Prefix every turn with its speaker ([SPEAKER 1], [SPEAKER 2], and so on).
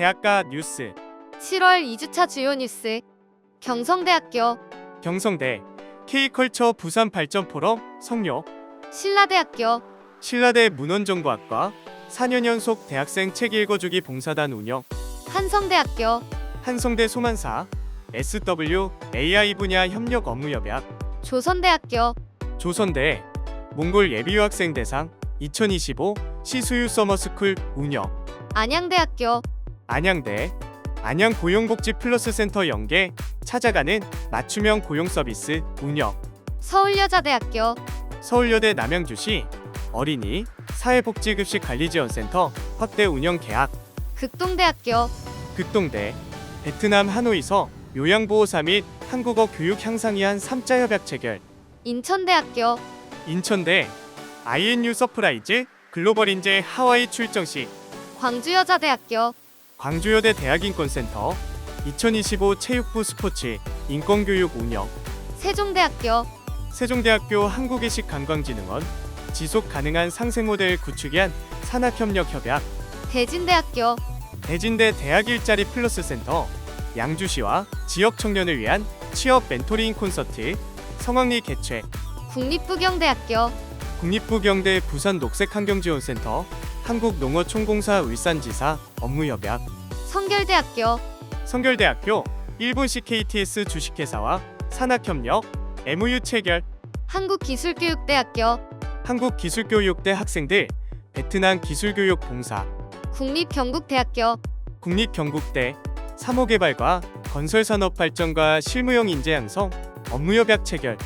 [SPEAKER 1] 대학가 뉴스.
[SPEAKER 2] 7월 2주차 주요 뉴스. 경성대학교.
[SPEAKER 1] 경성대. K컬처 부산 발전 포럼 성료
[SPEAKER 2] 신라대학교.
[SPEAKER 1] 신라대 문헌정보학과. 4년 연속 대학생 책 읽어주기 봉사단 운영.
[SPEAKER 2] 한성대학교.
[SPEAKER 1] 한성대 소만사. SW AI 분야 협력 업무 협약.
[SPEAKER 2] 조선대학교.
[SPEAKER 1] 조선대. 몽골 예비 유학생 대상. 2025 시수유 서머스쿨 운영.
[SPEAKER 2] 안양대학교
[SPEAKER 1] 안양대 안양 고용복지 플러스 센터 연계 찾아가는 맞춤형 고용 서비스 운영
[SPEAKER 2] 서울여자대학교.
[SPEAKER 1] 서울여대 남양주시 어린이 사회복지급식 관리지원센터 확대 운영 계약.
[SPEAKER 2] 극동대학교.
[SPEAKER 1] 극동대 베트남 하노이서 요양보호사 및 한국어 교육 향상 위한 3자 협약 체결.
[SPEAKER 2] 인천대학교.
[SPEAKER 1] 인천대 INU 서프라이즈 글로벌 인재 하와이 출정 시
[SPEAKER 2] 광주여자대학교
[SPEAKER 1] 광주여대 대학인권센터 2025 체육부 스포츠 인권교육 운영
[SPEAKER 2] 세종대학교
[SPEAKER 1] 세종대학교 한국외식 관광진흥원 지속 가능한 상생 모델 구축 위한 산학협력 협약
[SPEAKER 2] 대진대학교
[SPEAKER 1] 대진대 대학 일자리 플러스 센터 양주시와 지역 청년을 위한 취업 멘토링 콘서트 성황리 개최
[SPEAKER 2] 국립부경대학교
[SPEAKER 1] 국립부경대 부산 녹색환경지원센터 한국농어총공사 울산지사 업무협약.
[SPEAKER 2] 성결대학교.
[SPEAKER 1] 성결대학교 일본식 KTS 주식회사와 산학협력 MOU 체결.
[SPEAKER 2] 한국기술교육대학교.
[SPEAKER 1] 한국기술교육대 학생들 베트남 기술교육 봉사.
[SPEAKER 2] 국립경북대학교.
[SPEAKER 1] 국립경북대 사모개발과 건설산업 발전과 실무용 인재 양성 업무협약 체결